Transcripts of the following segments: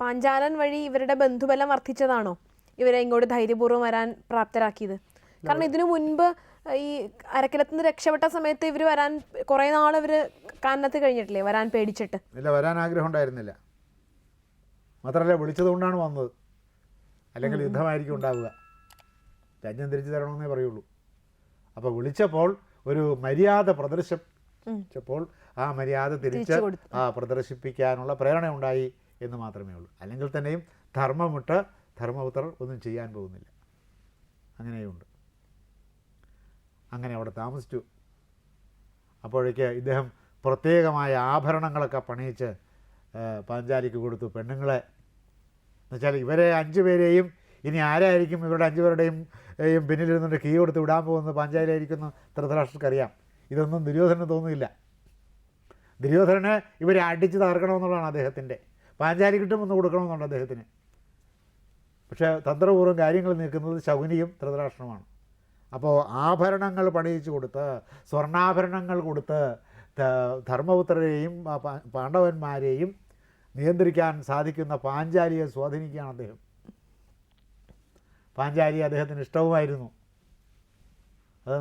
പാഞ്ചാലൻ വഴി ഇവരുടെ ബന്ധുബലം വർദ്ധിച്ചതാണോ? ഇവരെ ഇങ്ങോട്ട് ധൈര്യപൂർവം വരാൻ പ്രാപ്തരാക്കിയത്. കാരണം ഇതിനു മുൻപ് ഈ അരക്കിലത്തുനിന്ന് രക്ഷപ്പെട്ട സമയത്ത് ഇവർ വരാൻ കുറേ നാൾ ഇവർ കാനത്ത് കഴിഞ്ഞിട്ടില്ലേ വരാൻ പേടിച്ചിട്ട്? ഇല്ല വരാൻ ആഗ്രഹം ഉണ്ടായിരുന്നില്ല. മാത്രമല്ല വിളിച്ചതുകൊണ്ടാണ് വന്നത്. അല്ലെങ്കിൽ യുദ്ധമായിരിക്കും ഉണ്ടാവുക. രാജ്യം തിരിച്ചു തരണമെന്നേ പറയുള്ളൂ. അപ്പോൾ വിളിച്ചപ്പോൾ ഒരു മര്യാദ പ്രദർശിച്ചപ്പോൾ ആ മര്യാദ തിരിച്ച് ആ പ്രദർശിപ്പിക്കാനുള്ള പ്രേരണ ഉണ്ടായി എന്ന് മാത്രമേ ഉള്ളൂ. അല്ലെങ്കിൽ തന്നെയും ധർമ്മമിട്ട് ധർമ്മപുത്രർ ഒന്നും ചെയ്യാൻ പോകുന്നില്ല. അങ്ങനെയുണ്ട്. അങ്ങനെ അവിടെ താമസിച്ചു. അപ്പോഴേക്ക് ഇദ്ദേഹം പ്രത്യേകമായ ആഭരണങ്ങളൊക്കെ പണിയിച്ച് പാഞ്ചാലിക്ക് കൊടുത്തു പെണ്ണുങ്ങളെ. എന്നുവെച്ചാൽ ഇവരെ അഞ്ചു പേരെയും ഇനി ആരായിരിക്കും ഇവരുടെ അഞ്ചു പേരുടെയും ഏയും പിന്നിലിരുന്നിട്ട് കീ കൊടുത്ത് വിടാൻ പോകുന്നത് പാഞ്ചാലിയായിരിക്കുന്നു? ധൃതരാഷ്ട്രക്കറിയാം ഇതൊന്നും ദുര്യോധനന് തോന്നുന്നില്ല. ദുര്യോധനന് ഇവരെ അടിച്ച് തകർക്കണമെന്നുള്ളതാണ് അദ്ദേഹത്തിന്റെ പാഞ്ചാലി കിട്ടുമെന്ന് കൊടുക്കണമെന്നുണ്ട് അദ്ദേഹത്തിന്. പക്ഷേ തന്ത്രപൂർവം കാര്യങ്ങൾ നീക്കുന്നത് ശകുനിയും ധൃതരാഷ്ട്രമാണ് അപ്പോൾ ആഭരണങ്ങൾ പണിയിച്ചു കൊടുത്ത് സ്വർണാഭരണങ്ങൾ കൊടുത്ത് ധർമ്മപുത്രരെയും പാണ്ഡവന്മാരെയും നിയന്ത്രിക്കാൻ സാധിക്കുന്ന പാഞ്ചാലിയെ സ്വാധീനിക്കുകയാണ് അദ്ദേഹം. പാഞ്ചാലി അദ്ദേഹത്തിന് ഇഷ്ടവുമായിരുന്നു. അത്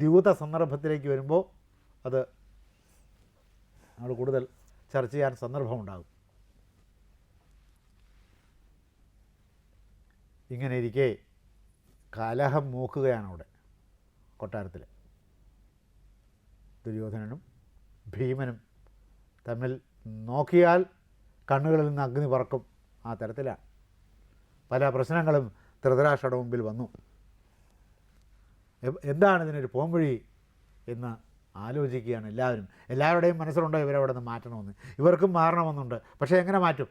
ദ്യൂത സന്ദർഭത്തിലേക്ക് വരുമ്പോൾ അത് നമ്മൾ കൂടുതൽ ചർച്ച ചെയ്യാൻ സന്ദർഭമുണ്ടാകും. ഇങ്ങനെ ഇരിക്കെ കലഹം മൂക്കുകയാണ് അവിടെ കൊട്ടാരത്തിൽ ദുര്യോധനനും ഭീമനും തമ്മിൽ നോക്കിയാൽ കണ്ണുകളിൽ നിന്ന് അഗ്നി പറക്കും ആ തരത്തിലാണ്. പല പ്രശ്നങ്ങളും ധൃതരാഷ്ട്രയുടെ മുമ്പിൽ വന്നു. എന്താണ് ഇതിനൊരു പോംവഴി എന്ന് ആലോചിക്കുകയാണ് എല്ലാവരും. എല്ലാവരുടെയും മനസ്സിലുണ്ടോ ഇവരവിടെ നിന്ന് മാറ്റണമെന്ന്? ഇവർക്കും മാറണമെന്നുണ്ട്. പക്ഷേ എങ്ങനെ മാറ്റും?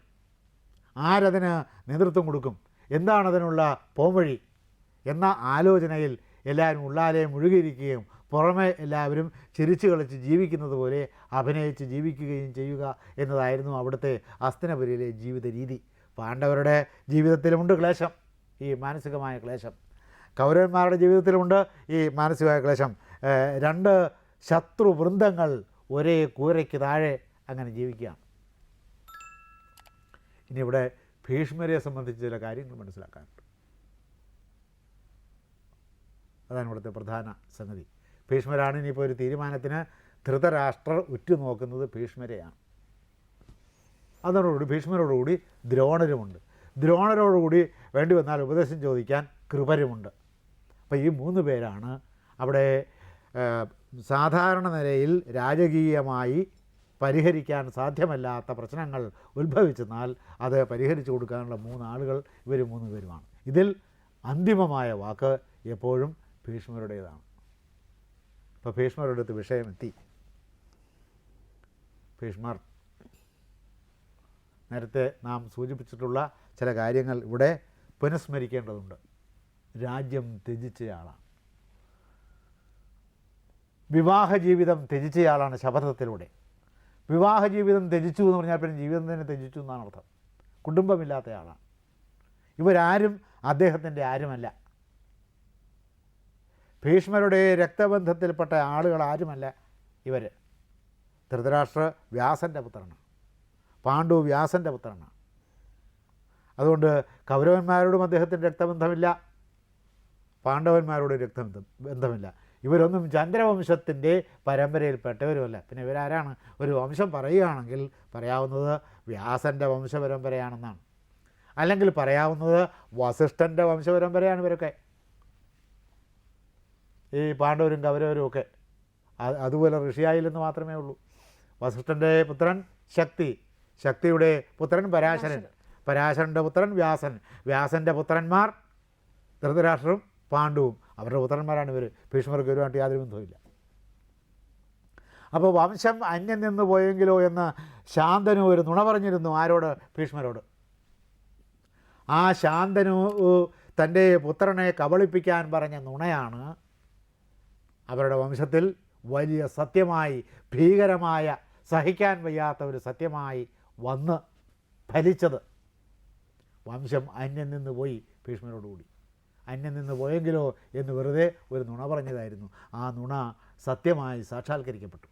ആരതിന് നേതൃത്വം കൊടുക്കും? എന്താണതിനുള്ള പോംവഴി? എന്ന ആലോചനയിൽ എല്ലാവരും ഉള്ളാലേ മുഴുകിയിരിക്കുകയും പുറമെ എല്ലാവരും ചിരിച്ചു കളിച്ച് ജീവിക്കുന്നത് പോലെ അഭിനയിച്ച് ജീവിക്കുകയും ചെയ്യുക എന്നതായിരുന്നു അവിടുത്തെ അസ്തനപുരിയിലെ ജീവിത രീതി. പാണ്ഡവരുടെ ജീവിതത്തിലുമുണ്ട് ക്ലേശം ഈ മാനസികമായ ക്ലേശം. കൗരവന്മാരുടെ ജീവിതത്തിലുമുണ്ട് ഈ മാനസികമായ ക്ലേശം. രണ്ട് ശത്രു വൃന്ദങ്ങൾ ഒരേ കൂരയ്ക്ക് താഴെ അങ്ങനെ ജീവിക്കുകയാണ്. ഇനി ഇവിടെ ഭീഷ്മരെ സംബന്ധിച്ച് ചില കാര്യങ്ങൾ മനസ്സിലാക്കാനുണ്ട്. അതാണ് ഇവിടുത്തെ പ്രധാന സംഗതി. ഭീഷ്മരാണ് ഇനിയിപ്പോൾ ഒരു തീരുമാനത്തിന് ധൃതരാഷ്ട്രർ ഉറ്റുനോക്കുന്നത് ഭീഷ്മരെയാണ്. അതോടുകൂടി ഭീഷ്മരോടുകൂടി ദ്രോണരുമുണ്ട്. ദ്രോണരോടുകൂടി വേണ്ടി വന്നാൽ ഉപദേശം ചോദിക്കാൻ കൃപരുമുണ്ട്. അപ്പോൾ ഈ മൂന്ന് പേരാണ് അവിടെ സാധാരണ നിലയിൽ രാജകീയമായി പരിഹരിക്കാൻ സാധ്യമല്ലാത്ത പ്രശ്നങ്ങൾ ഉത്ഭവിച്ചെന്നാൽ അത് പരിഹരിച്ചു കൊടുക്കാനുള്ള മൂന്നാളുകൾ ഇവർ മൂന്ന് പേരുമാണ്. ഇതിൽ അന്തിമമായ വാക്ക് എപ്പോഴും ഭീഷ്മരുടേതാണ്. അപ്പോൾ ഭീഷ്മരുടെ അടുത്ത് വിഷയമെത്തി. ഭീഷ്മർ നേരത്തെ നാം സൂചിപ്പിച്ചിട്ടുള്ള ചില കാര്യങ്ങൾ ഇവിടെ പുനഃസ്മരിക്കേണ്ടതുണ്ട്. രാജ്യം ത്യജിച്ചയാളാണ്. വിവാഹ ജീവിതം ത്യജിച്ചയാളാണ് ശപഥത്തിലൂടെ. വിവാഹ ജീവിതം ത്യജിച്ചു എന്ന് പറഞ്ഞാൽ പിന്നെ ജീവിതം തന്നെ ത്യജിച്ചു എന്നാണ് അർത്ഥം. കുടുംബമില്ലാത്തയാളാണ്. ഇവരാരും അദ്ദേഹത്തിന്റെ ആരുമല്ല. ഭീഷ്മരുടെ രക്തബന്ധത്തിൽപ്പെട്ട ആളുകൾ ആരുമല്ല ഇവർ ധൃതരാഷ്ട്ര വ്യാസന്റെ പുത്രനാണ്. പാണ്ഡു വ്യാസന്റെ പുത്രനാണ്. അതുകൊണ്ട് കൗരവന്മാരോടും അദ്ദേഹത്തിന്റെ രക്തബന്ധമില്ല. പാണ്ഡവന്മാരോടും രക്തബന്ധം ബന്ധമില്ല. ഇവരൊന്നും ചന്ദ്രവംശത്തിന്റെ പരമ്പരയിൽപ്പെട്ടവരുമല്ല. പിന്നെ ഇവരാരാണ്? ഒരു വംശം പറയുകയാണെങ്കിൽ പറയാവുന്നത് വ്യാസന്റെ വംശപരമ്പരയാണെന്നാണ്. അല്ലെങ്കിൽ പറയാവുന്നത് വസിഷ്ഠന്റെ വംശപരമ്പരയാണ് ഇവരൊക്കെ. ഈ പാണ്ഡവരും കൗരവരും ഒക്കെ. അത് അതുപോലെ ഋഷിയായില്ലെന്ന് മാത്രമേ ഉള്ളൂ. വസിഷ്ഠന്റെ പുത്രൻ ശക്തി. ശക്തിയുടെ പുത്രൻ പരാശരൻ. പരാശരന്റെ പുത്രൻ വ്യാസൻ. വ്യാസന്റെ പുത്രന്മാർ ധൃതരാഷ്ട്രവും പാണ്ഡുവും. അവരുടെ പുത്രന്മാരാണ് ഇവർ ഭീഷ്മർക്ക് ഇവരുമായിട്ട് യാതൊരു ബന്ധവുമില്ല. അപ്പോൾ വംശം അന്യം നിന്ന് പോയെങ്കിലോ എന്ന് ശാന്തനു ഒരു നുണ പറഞ്ഞിരുന്നു ആരോട്? ഭീഷ്മരോട്. ആ ശാന്തനു തന്റെ പുത്രനെ കബളിപ്പിക്കാൻ പറഞ്ഞ നുണയാണ് അവരുടെ വംശത്തിൽ വലിയ സത്യമായി ഭീകരമായ സഹിക്കാൻ വയ്യാത്ത ഒരു സത്യമായി വന്ന് ഫലിച്ചത്. വംശം അന്യം നിന്ന് പോയി ഭീഷ്മരോടുകൂടി. അന്യം നിന്ന് പോയെങ്കിലോ എന്ന് വെറുതെ ഒരു നുണ പറഞ്ഞതായിരുന്നു. ആ നുണ സത്യമായി സാക്ഷാത്കരിക്കപ്പെട്ടു.